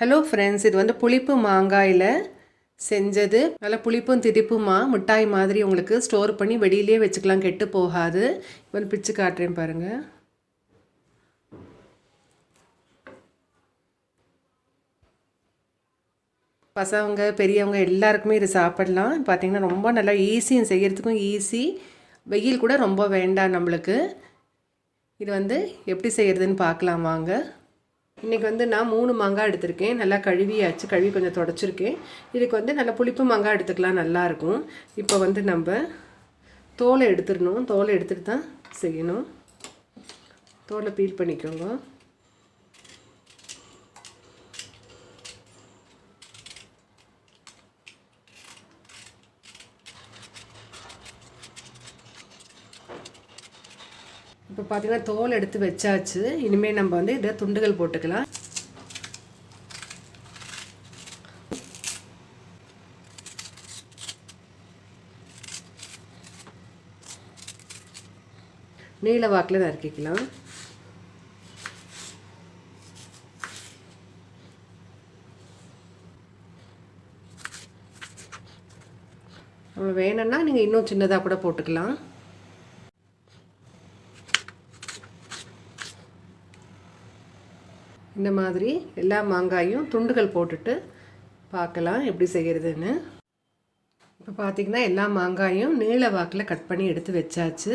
Hello friends இது வந்து புளிப்பு மாங்காயில் செஞ்சது. நல்ல புளிப்பும் திதிப்புமா மிட்டாய் மாதிரி உங்களுக்கு ஸ்டோர் பண்ணி வெளியிலே வச்சுக்கலாம். கெட்டு போகாது. இப்போ வந்து பிச்சு காட்டுறேன் பாருங்கள் பசங்க பெரியவங்க எல்லாருக்குமே இது சாப்பிடலாம். பார்த்தீங்கன்னா ரொம்ப நல்லா ஈஸி செய்கிறதுக்கும் ஈஸி வெயில் கூட ரொம்ப வேண்டாம் நம்மளுக்கு. இது வந்து எப்படி செய்கிறதுன்னு பார்க்கலாம் வாங்க. இன்றைக்கி வந்து நான் மூணு மாங்காய் எடுத்திருக்கேன். நல்லா கழுவியாச்சு. கழுவி கொஞ்சம் தொடச்சிருக்கேன். இதுக்கு வந்து நல்லா புளிப்பு மாங்காய் எடுத்துக்கலாம். நல்லாயிருக்கும் இப்போ வந்து நம்ம தோலை எடுத்துடணும். தோலை எடுத்துகிட்டு தான் செய்யணும். தோலை பீல் பண்ணிக்கோங்க. இப்போ பார்த்தீங்கன்னா தோல் எடுத்து வச்சாச்சு. இனிமேல் நம்ம வந்து இதை துண்டுகள் போட்டுக்கலாம். நீல வாக்கில் நறுக்கிக்கலாம் வேணும்னா நீங்கள் இன்னும் சின்னதாக கூட போட்டுக்கலாம். இந்த மாதிரி எல்லா மாங்காயும் துண்டுகள் போட்டுட்டு பார்க்கலாம் எப்படி செய்கிறதுன்னு இப்போ பார்த்தீங்கன்னா எல்லா மாங்காயும் நீள வாக்கில் கட் பண்ணி எடுத்து வச்சாச்சு.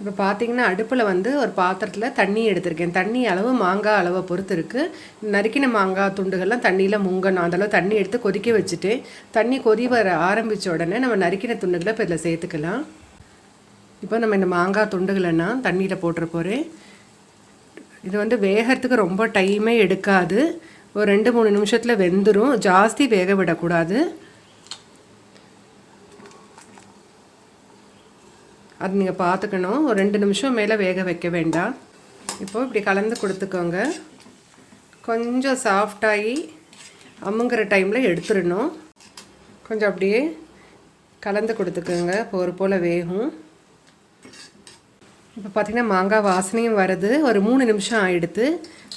இப்போ பார்த்தீங்கன்னா அடுப்பில் வந்து ஒரு பாத்திரத்தில் தண்ணி எடுத்திருக்கேன். தண்ணி அளவு மாங்காய் அளவை பொறுத்து இருக்குது நறுக்கின மாங்காய் துண்டுகள்லாம் தண்ணியில் முங்கணும். அந்தளவு தண்ணி எடுத்து கொதிக்க வச்சுட்டு தண்ணி கொதி வர ஆரம்பித்த உடனே நம்ம நறுக்கின துண்டுகளை இப்போ இதில் சேர்த்துக்கலாம். இப்போ நம்ம இந்த மாங்காய் துண்டுகளை நான் தண்ணியில் போட்டுற போகிறேன் இது வந்து வேகிறதுக்கு ரொம்ப டைமே எடுக்காது. ஒரு ரெண்டு மூணு நிமிஷத்தில் வெந்துடும் ஜாஸ்தி வேக விடக்கூடாது. அது நீங்கள் பார்த்துக்கணும் ஒரு ரெண்டு நிமிஷம் மேலே வேக வைக்க வேண்டாம். இப்போது இப்படி கலந்து கொடுத்துக்கோங்க. கொஞ்சம் சாஃப்டாகி அமுங்கிற டைமில் எடுத்துடணும். கொஞ்சம் அப்படியே கலந்து கொடுத்துக்கோங்க. ஒரு போல் வேகும். இப்போ பார்த்திங்கன்னா மாங்காய் வாசனையும் வருது. ஒரு மூணு நிமிஷம் ஆகிடுத்து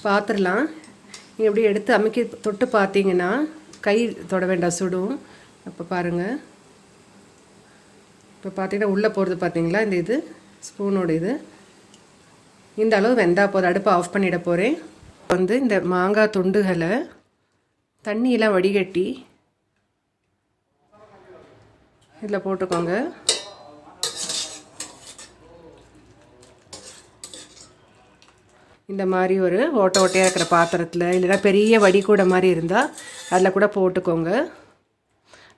பார்த்துடலாம் நீங்கள் எப்படி எடுத்து அமைக்க தொட்டு பார்த்தீங்கன்னா கை தொட வேண்டாம் சுடும். அப்போ பாருங்கள் இப்போ பார்த்தீங்கன்னா உள்ளே போகிறது பார்த்தீங்களா இந்த இது ஸ்பூனோட இது. இந்த அளவு வெந்தால் போதும். அடுப்பை ஆஃப் பண்ணிட போகிறேன் வந்து இந்த மாங்காய் துண்டுகளை தண்ணியெல்லாம் வடிகட்டி இதில் போட்டுக்கோங்க. இந்த மாதிரி ஒரு ஓட்டை ஓட்டையாக இருக்கிற பாத்திரத்தில் இல்லைன்னா பெரிய வடிகூடை மாதிரி இருந்தால் அதில் கூட போட்டுக்கோங்க.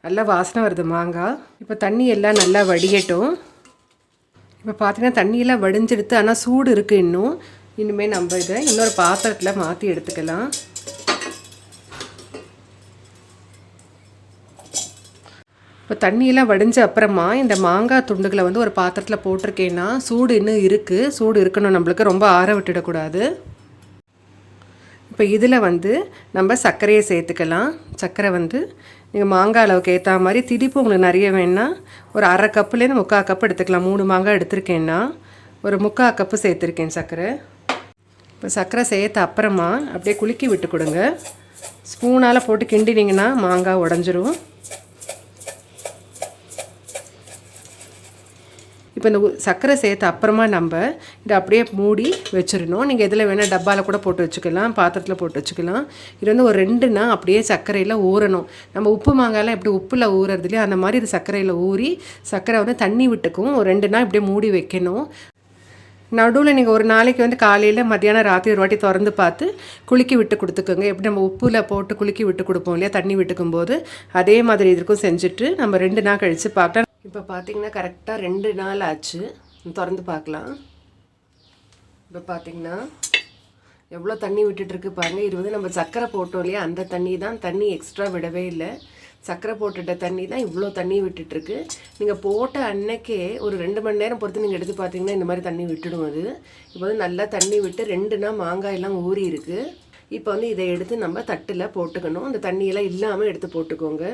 நல்லா வாசனை வருது மாங்காய். இப்போ தண்ணி எல்லாம் நல்லா வடிகட்டும் இப்போ பார்த்தீங்கன்னா தண்ணியெல்லாம் வடிஞ்செடுத்து ஆனால் சூடு இருக்குது இன்னும். இனிமேல் நம்ம இதை இன்னொரு பாத்திரத்தில் மாற்றி எடுத்துக்கலாம். இப்போ தண்ணியெல்லாம் வடிஞ்ச அப்புறமா இந்த மாங்காய் துண்டுகளை வந்து ஒரு பாத்திரத்தில் போட்டிருக்கேன்னா சூடு இன்னும் இருக்குது சூடு இருக்கணும். நம்மளுக்கு ரொம்ப ஆற விட்டுடக்கூடாது. இப்போ இதில் வந்து நம்ம சர்க்கரையை சேர்த்துக்கலாம். சர்க்கரை வந்து நீங்கள் மாங்காய் அளவுக்கு ஏற்ற மாதிரி திடிப்பு உங்களுக்கு நிறைய வேணா ஒரு அரை கப்புலேருந்து முக்கால் கப்பு எடுத்துக்கலாம். மூணு மாங்காய் எடுத்திருக்கேன்னா ஒரு முக்கால் கப்பு சேர்த்துருக்கேன் சர்க்கரை. இப்போ சர்க்கரை சேர்த்த அப்புறமா அப்படியே குலுக்கி விட்டு கொடுங்க. ஸ்பூனால் போட்டு கிண்டினீங்கன்னா மாங்காய் உடஞ்சிரும். இப்போ இந்த சர்க்கரை சேர்த்து அப்புறமா நம்ம இதை அப்படியே மூடி வச்சிடணும். நீங்கள் எதில் வேணால் டப்பாவில் கூட போட்டு வச்சுக்கலாம் பாத்திரத்தில் போட்டு வச்சுக்கலாம். இது வந்து ஒரு ரெண்டு நாள் அப்படியே சர்க்கரையில் ஊறணும். நம்ம உப்பு மாங்காயெல்லாம் எப்படி உப்பில் ஊறுறதுலையோ அந்த மாதிரி இது சர்க்கரையில் ஊறி சர்க்கரை வந்து தண்ணி விட்டுக்கும். ஒரு ரெண்டு நாள் இப்படியே மூடி வைக்கணும். நடுவில் நீங்கள் ஒரு நாளைக்கு வந்து காலையில் மத்தியானம் ராத்திரி ஒரு வாட்டி திறந்து பார்த்து குலுக்கி விட்டு கொடுத்துக்கோங்க. எப்படி நம்ம உப்பில் போட்டு குலுக்கி விட்டு கொடுப்போம் இல்லையா? தண்ணி விட்டுக்கும் போது அதே மாதிரி இதுக்கும் செஞ்சுட்டு நம்ம ரெண்டு நாள் கழித்து பார்த்தா இப்போ பார்த்தீங்கன்னா கரெக்டாக ரெண்டு நாள் ஆச்சு. திறந்து பார்க்கலாம். இப்போ பார்த்தீங்கன்னா எவ்வளோ தண்ணி விட்டுட்டுருக்கு பாருங்கள் இது வந்து நம்ம சர்க்கரை போட்டோம் இல்லையா? அந்த தண்ணி தான். தண்ணி எக்ஸ்ட்ரா விடவே இல்லை. சர்க்கரை போட்டுட்ட தண்ணி தான் இவ்வளோ தண்ணி விட்டுட்டுருக்கு நீங்கள் போட்ட அன்னைக்கே ஒரு ரெண்டு மணி நேரம் பொறுத்து நீங்கள் எடுத்து பார்த்தீங்கன்னா இந்த மாதிரி தண்ணி விட்டுடும் அது. இப்போ வந்து நல்லா தண்ணி விட்டு ரெண்டு நாள் மாங்காயெல்லாம் ஊறி இருக்குது இப்போ வந்து இதை எடுத்து நம்ம தட்டில் போட்டுக்கணும். அந்த தண்ணியெல்லாம் இல்லாமல் எடுத்து போட்டுக்கோங்க.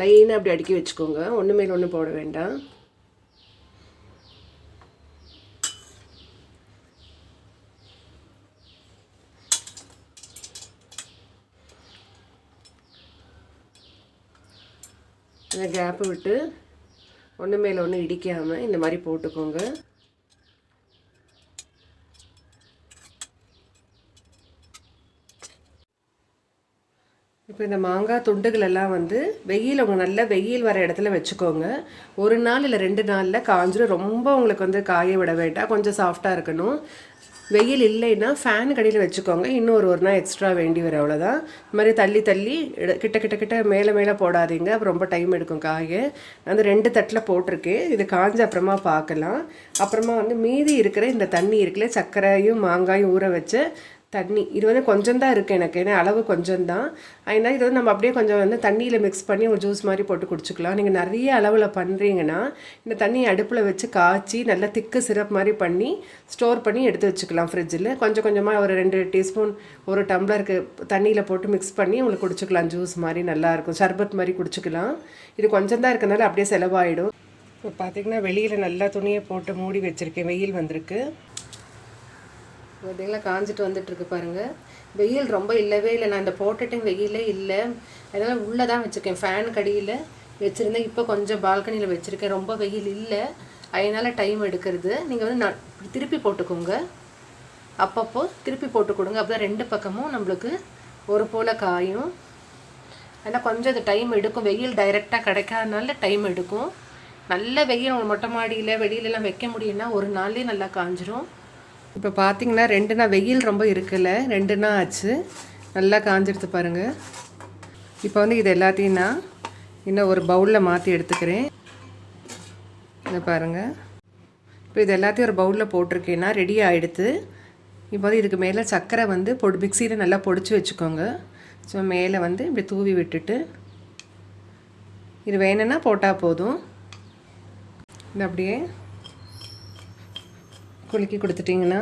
லைனாக அப்படி அடுக்கி வச்சுக்கோங்க. ஒன்று மேல் ஒன்று போட வேண்டாம். அந்த கேப்பை விட்டு ஒன்று மேலே ஒன்று இடிக்காமல் இந்த மாதிரி போட்டுக்கோங்க. இப்போ இந்த மாங்காய் துண்டுகள் எல்லாம் வந்து வெயில் உங்கள் நல்ல வெயில் வர இடத்துல வச்சுக்கோங்க. ஒரு நாள் இல்லை ரெண்டு நாளில் காஞ்சிரும். ரொம்ப உங்களுக்கு வந்து காய விட வேண்டாம். கொஞ்சம் சாஃப்டாக இருக்கணும். வெயில் இல்லைன்னா ஃபேன் கடையில் வச்சுக்கோங்க. இன்னும் ஒரு ஒரு நாள் எக்ஸ்ட்ரா வேண்டி வரும். அவ்வளோதான் இந்த மாதிரி தள்ளி தள்ளி கிட்ட கிட்ட கிட்ட மேலே மேலே போடாதீங்க. அப்புறம் ரொம்ப டைம் எடுக்கும் காய. அந்த ரெண்டு தட்டில் போட்டிருக்கேன். இது காஞ்ச அப்புறமா பார்க்கலாம் அப்புறமா வந்து மீதி இருக்கிற இந்த தண்ணி இருக்குல்ல சர்க்கரையும் மாங்காயும் ஊற வச்சு தண்ணி. இது வந்து கொஞ்சம் தான் இருக்குது எனக்கு. ஏன்னா அளவு கொஞ்சம் தான் அதனால் இது வந்து நம்ம அப்படியே கொஞ்சம் வந்து தண்ணியில் மிக்ஸ் பண்ணி ஒரு ஜூஸ் மாதிரி போட்டு குடிச்சுக்கலாம். நீங்கள் நிறைய அளவில் பண்ணுறீங்கன்னா இந்த தண்ணியை அடுப்பில் வச்சு காய்ச்சி நல்லா திக்கு சிரப் மாதிரி பண்ணி ஸ்டோர் பண்ணி எடுத்து வச்சுக்கலாம் ஃப்ரிட்ஜில் கொஞ்சம் கொஞ்சமாக ஒரு ரெண்டு டீஸ்பூன் ஒரு டம்ளருக்கு தண்ணியில் போட்டு மிக்ஸ் பண்ணி உங்களுக்கு குடிச்சுக்கலாம். ஜூஸ் மாதிரி நல்லாயிருக்கும் சர்பத் மாதிரி குடிச்சுக்கலாம். இது கொஞ்சம் தான் இருக்கனால அப்படியே செலவாயிடும். இப்போ பார்த்திங்கன்னா வெளியில் நல்லா துணியை போட்டு மூடி வச்சுருக்கேன். வெயில் வந்திருக்கு. பார்த்தீங்களா காஞ்சிட்டு வந்துட்டுருக்கு பாருங்கள் வெயில் ரொம்ப இல்லவே இல்லை. நான் இந்த போட்டுட்டேன் வெயிலே இல்லை. அதனால் உள்ளே தான் வச்சுருக்கேன். ஃபேன் கடியில் வச்சுருந்தேன். இப்போ கொஞ்சம் பால்கனியில் வச்சுருக்கேன். ரொம்ப வெயில் இல்லை. அதனால் டைம் எடுக்கிறது. நீங்கள் வந்து நான் திருப்பி போட்டுக்கோங்க. அப்பப்போ திருப்பி போட்டு கொடுங்க. அப்போ ரெண்டு பக்கமும் நம்மளுக்கு ஒரு போல் காயும். ஆனால் கொஞ்சம் அது டைம் எடுக்கும். வெயில் டைரெக்டாக கிடைக்காதனால டைம் எடுக்கும். நல்ல வெயில் மொட்டை மாடியில் வெளியிலலாம் வைக்க முடியும்னா ஒரு நாள்லேயே நல்லா காஞ்சிரும். இப்போ பார்த்தீங்கன்னா ரெண்டு நாள் வெயில் ரொம்ப இருக்குல்ல ரெண்டு நாள் ஆச்சு. நல்லா காஞ்செடுத்து பாருங்கள் இப்போ வந்து இது எல்லாத்தையும் நான் இன்னும் ஒரு பவுலில் மாற்றி எடுத்துக்கிறேன். இதை பாருங்கள் இப்போ இது எல்லாத்தையும் ஒரு பவுலில் போட்டிருக்கேன்னா ரெடி ஆகிடுது இப்போ வந்து இதுக்கு மேலே சர்க்கரை வந்து பொடி மிக்சியில் நல்லா பொடிச்சு வச்சுக்கோங்க. ஸோ மேலே வந்து இப்படி தூவி விட்டுட்டு இது வேணும்னா போட்டால் போதும். இது அப்படியே குலுக்கி கொடுத்துட்டிங்கன்னா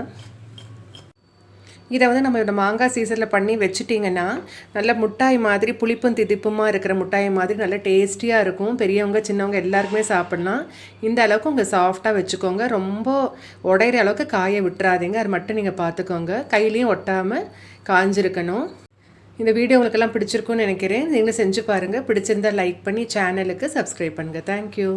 இதை வந்து நம்ம இந்த மாங்காய் சீசனில் பண்ணி வச்சுட்டிங்கன்னா நல்ல முட்டாய் மாதிரி புளிப்பும் திதிப்புமாக இருக்கிற முட்டாய் மாதிரி நல்ல டேஸ்டியாக இருக்கும். பெரியவங்க சின்னவங்க எல்லாருக்குமே சாப்பிட்லாம். இந்த அளவுக்கு உங்கள் சாஃப்டாக வச்சுக்கோங்க. ரொம்ப உடையிற அளவுக்கு காய விட்டுறாதீங்க. அது மட்டும் நீங்கள் பார்த்துக்கோங்க. கையிலையும் ஒட்டாமல் காஞ்சிருக்கணும். இந்த வீடியோ உங்களுக்கெல்லாம் பிடிச்சிருக்குன்னு நினைக்கிறேன். நீங்களும் செஞ்சு பாருங்கள் பிடிச்சிருந்தா லைக் பண்ணி சேனலுக்கு சப்ஸ்கிரைப் பண்ணுங்கள் தேங்க்யூ